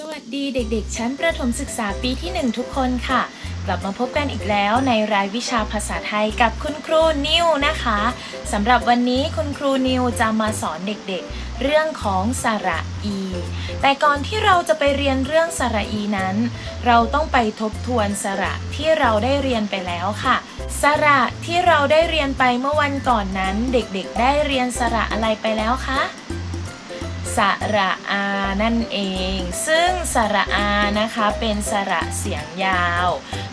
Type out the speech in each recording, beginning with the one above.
สวัสดีเด็กๆ ชั้นประถมศึกษาปีที่ 1 ทุกคนค่ะ กลับมาพบกันอีกแล้วในรายวิชาภาษาไทยกับคุณครูนิวนะคะสำหรับวันนี้คุณครูนิวจะมาสอนเด็กๆ เรื่องของสระอี แต่ก่อนที่เราจะไปเรียนเรื่องสระอีนั้น เราต้องไปทบทวนสระที่เราได้เรียนไปแล้วค่ะ สระที่เราได้เรียนไปเมื่อวันก่อนนั้น เด็กๆ ได้เรียนสระอะไรไปแล้วคะ สระอานั่นเอง ซึ่งสระอานะคะเป็นสระเสียงยาว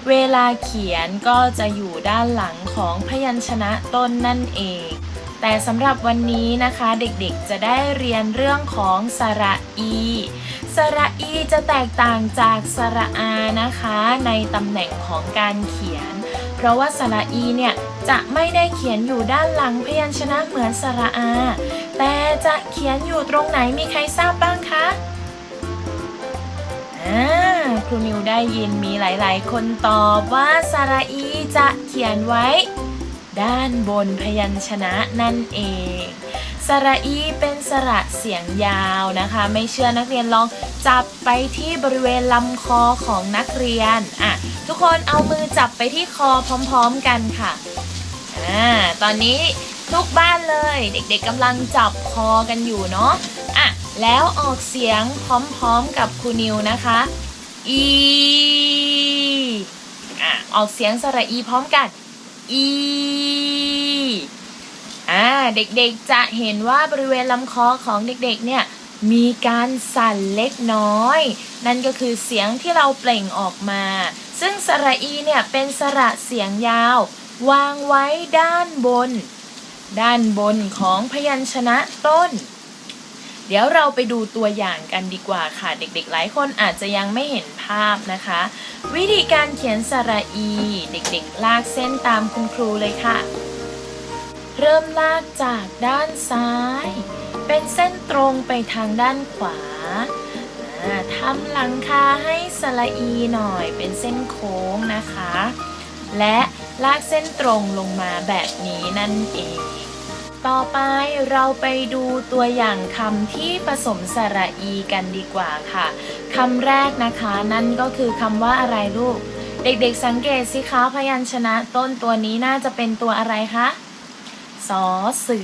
เวลาเขียนก็จะอยู่ด้านหลังของพยัญชนะต้นนั่นเอง แต่สำหรับวันนี้นะคะเด็กๆจะได้เรียนเรื่องของสระอีสระอีจะแตกต่างจากสระอานะคะ ในตำแหน่งของการเขียน เพราะว่าสระอีเนี่ย จะไม่ได้เขียนอยู่ด้านหลังพยัญชนะเหมือนสระอา แต่จะเขียนอยู่ตรงไหนมีใครทราบบ้างคะอ่าครูนิวได้ยินมีหลาย ๆ คนตอบว่าสระอีจะเขียนไว้ ด้านบนพยัญชนะนั่นเองสระอีเป็นสระเสียงยาวนะคะ ไม่เชื่อนักเรียนลองจับไปที่บริเวณลำคอของนักเรียนอะทุกคนเอามือจับไปที่คอพร้อม ๆ กันค่ะ อ่า ตอนนี้ทุกบ้านเลย เด็กๆกำลังจับคอกันอยู่เนาะ อะ แล้วออกเสียงพร้อมๆกับครูนิวนะคะ อีอะออกเสียงสระอีพร้อมกัน อีอ่า เด็กๆจะเห็นว่าบริเวณลำคอของเด็กๆ เนี่ยมีการสั่นเล็กน้อย นั่นก็คือเสียงที่เราเปล่งออกมา ซึ่งสระอีเนี่ยเป็นสระเสียงยาว วางไว้ด้านบน ด้านบนของพยัญชนะต้น เดี๋ยวเราไปดูตัวอย่างกันดีกว่าค่ะ เด็กๆ หลายคนอาจจะยังไม่เห็นภาพนะคะ วิธีการเขียนสระอี เด็กๆ ลากเส้นตามคุณครูเลยค่ะ เริ่มลากจากด้านซ้าย เป็นเส้นตรงไปทางด้านขวาอ่าทำหลังคาให้สระอีหน่อยเป็นเส้นโค้งนะคะ และลากเส้นตรงลงมาแบบนี้นั่นเอง ต่อไปเราไปดูตัวอย่างคำที่ผสมสระอีกันดีกว่าค่ะคำแรกนะคะนั่นก็คือคำว่าอะไรลูก เด็กๆสังเกตสิคะพยัญชนะต้นตัวนี้น่าจะเป็นตัวอะไรคะสอเสื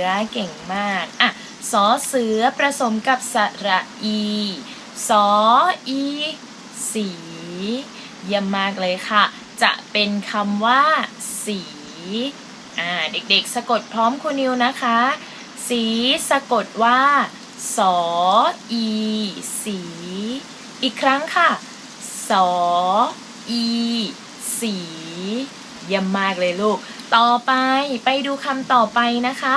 อเก่งมากอะสอเสือผสมกับสระอีสออี สี เยี่ยมมากเลยค่ะ จะเป็นคำว่า สีอ่าเด็กๆ สะกดพร้อมครูนิวนะคะ สีสะกดว่าสออีสี อีกครั้งค่ะสออีสีเยี่ยมมากเลยลูก ต่อไปไปดูคำต่อไปนะคะ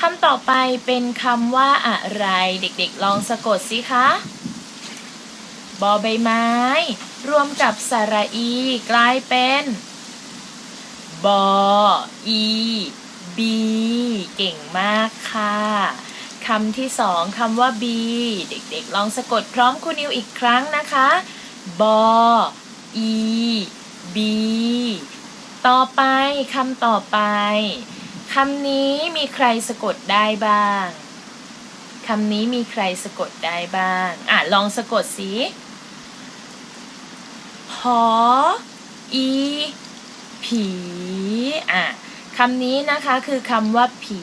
คำต่อไปเป็นคำว่าอะไร เด็กๆ ลองสะกดสิคะ บอใบไม้ รวมกับสระอี กลายเป็นบออีบีเก่งมากค่ะคำที่สองคำว่าบีเด็กๆ ลองสะกดพร้อมคุณนิวอีกครั้งนะคะบออีบีต่อไปคำต่อไปคำนี้มีใครสะกดได้บ้างคำนี้มีใครสะกดได้บ้าง อะ ลองสะกดสิ ออีผีอะคำนี้นะคะคือคำว่าผี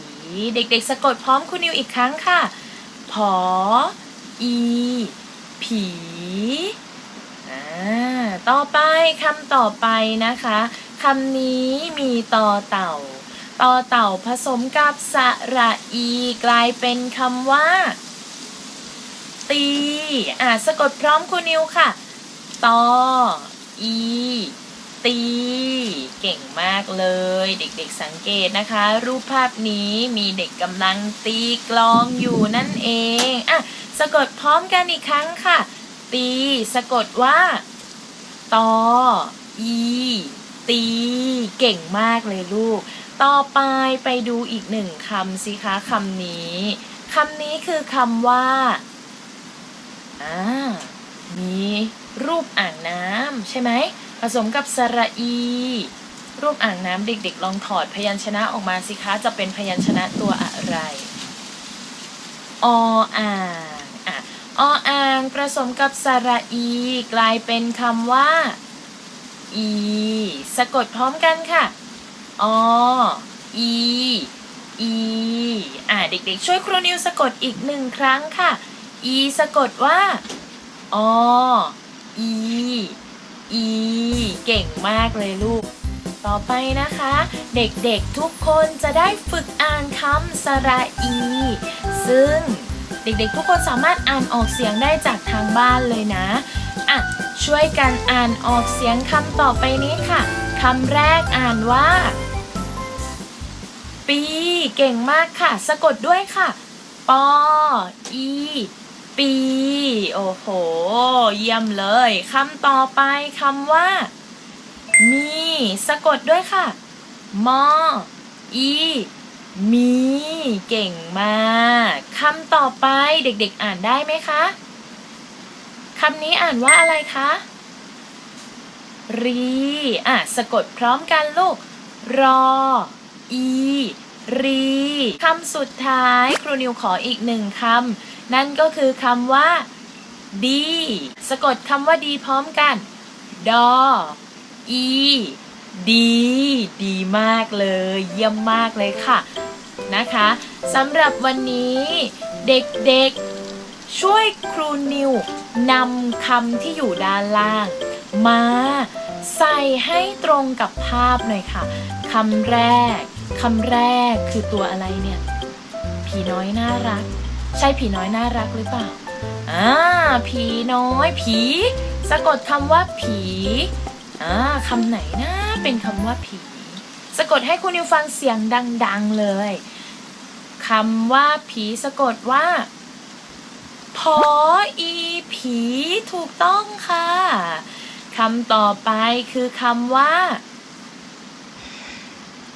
เด็กๆ สะกดพร้อมคุณนิวอีกครั้งค่ะผออีผีอ่าต่อไปคำต่อไปนะคะคำนี้มีต่อเต่าต่อเต่าผสมกับสระอี กลายเป็นคำว่า ตี อะสะกดพร้อมคุณนิวค่ะต่อ อีตีเก่งมากเลย เด็กๆสังเกตนะคะ รูปภาพนี้มีเด็กกำลังตีกลองอยู่นั่นเองอะสะกดพร้อมกันอีกครั้งค่ะ ตีสะกดว่าตออีตีเก่งมากเลยลูก ต่อไปไปดูอีกหนึ่งคำสิคะคำนี้คำนี้คือคำว่าอ่า มีรูปอ่างน้ำใช่ไหมผสมกับสระอี รูปอ่างน้ำเด็กๆ ลองถอดพยัญชนะออกมาสิคะจะเป็นพยัญชนะตัวอะไร ออ่างอะออ่างางผสมกับสระอี กลายเป็นคำว่าอีสะกดพร้อมกันค่ะออีอีอ่าเด็กๆ ช่วยครูนิวสะกดอีกหนึ่งครั้งค่ะ อีสะกดว่า ออี อี เก่งมากเลยลูก ต่อไปนะคะ เด็กๆทุกคนจะได้ฝึกอ่านคำสระอี ซึ่งเด็กๆทุกคนสามารถอ่านออกเสียงได้จากทางบ้านเลยนะ อะ ช่วยกันอ่านออกเสียงคำต่อไปนี้ค่ะคำแรกอ่านว่า ปี เก่งมากค่ะ สะกดด้วยค่ะ ปอ อี ปี โอ้โห เยี่ยมเลยคำต่อไปคำว่า มี สะกดด้วยค่ะ มอ อี มี เก่งมากคำต่อไปเด็กๆอ่านได้ไหมคะคำนี้อ่านว่าอะไรคะ รี อะ สะกดพร้อมกันลูก รอ อี รี คำสุดท้าย ครูนิวขออีกหนึ่งคำ นั่นก็คือคำว่าดีสะกดคำว่าดีพร้อมกัน ดอ อี ดี ดีมากเลย เยี่ยมมากเลยค่ะ นะคะสำหรับวันนี้เด็กๆ ช่วยครูนิวนำคำที่อยู่ด้านล่าง มาใส่ให้ตรงกับภาพหน่อยค่ะคำแรกคำแรกคือตัวอะไรเนี่ย ผีน้อยน่ารัก ใช่ผีน้อยน่ารักหรือเปล่าอ่าผีน้อย ผี สะกดคำว่าผีอ่าคำไหนนะเป็นคำว่าผี สะกดให้คุณนิวฟังเสียงดัง ๆเลยคำว่าผีสะกดว่าพออีผีถูกต้องค่ะคำต่อไปคือคำว่า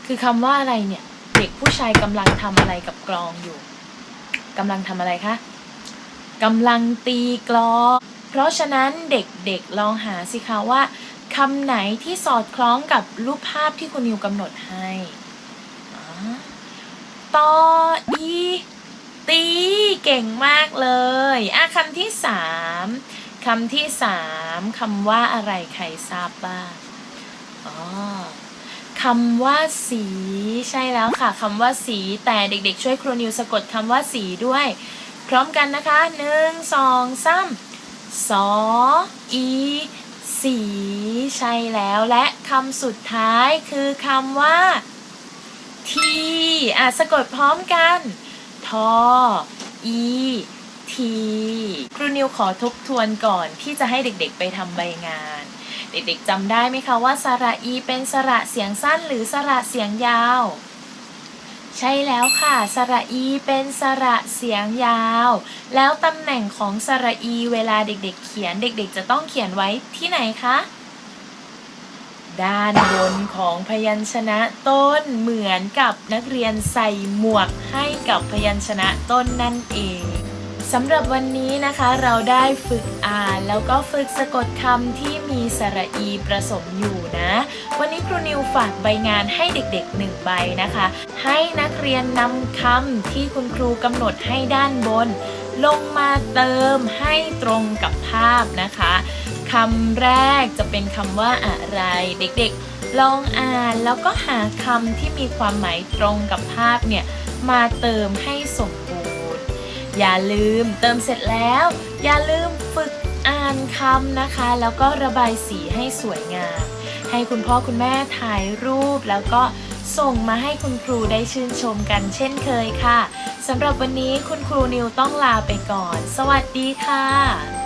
คือคำว่าอะไรเนี่ย เด็กผู้ชายกำลังทำอะไรกับกลองอยู่ กำลังทำอะไรคะกำลังตีกลองเพราะฉะนั้นเด็กๆลองหาสิคะว่าคำไหนที่สอดคล้องกับรูปภาพที่คุณนิวกำหนดให้อ่าตออีตีเก่งมากเลยอะคำที่สามคำที่สามคำว่าอะไรใครทราบบ้างอ๋อ คำว่าสีใช่แล้วค่ะคำว่าสีแต่เด็กๆ ช่วยครูนิวสะกดคำว่าสีด้วย พร้อมกันนะคะหนึ่งสองสามสออีสีใช่แล้วและคำสุดท้ายคือคำว่า ทีอะสะกดพร้อมกัน ทอ อี ที ครูนิวขอทบทวนก่อนที่จะให้เด็กๆไปทำใบงาน เด็กๆจำได้ไหมคะว่าสระอีเป็นสระเสียงสั้นหรือสระเสียงยาว ใช่แล้วค่ะ สระอีเป็นสระเสียงยาว แล้วตำแหน่งของสระอีเวลาเด็กๆ เขียนเด็ก ๆ จะต้องเขียนไว้ที่ไหนคะด้านบนของพยัญชนะต้นเหมือนกับนักเรียนใส่หมวกให้กับพยัญชนะต้นนั่นเอง สำหรับวันนี้นะคะเราได้ฝึกอ่าน แล้วก็ฝึกสะกดคำที่มีสระอีผสมอยู่นะ วันนี้ครูนิวฝากใบงานให้เด็กๆหนึ่งใบนะคะ ให้นักเรียนนำคำที่คุณครูกำหนดให้ด้านบน ลงมาเติมให้ตรงกับภาพนะคะคำแรกจะเป็นคำว่าอะไร เด็กๆ ลองอ่านแล้วก็หาคำที่มีความหมายตรงกับภาพเนี่ยมาเติมให้สม อย่าลืมเติมเสร็จแล้ว อย่าลืมฝึกอ่านคำนะคะ แล้วก็ระบายสีให้สวยงาม ให้คุณพ่อคุณแม่ถ่ายรูป แล้วก็ส่งมาให้คุณครูได้ชื่นชมกันเช่นเคยค่ะสำหรับวันนี้คุณครูนิวต้องลาไปก่อน สวัสดีค่ะ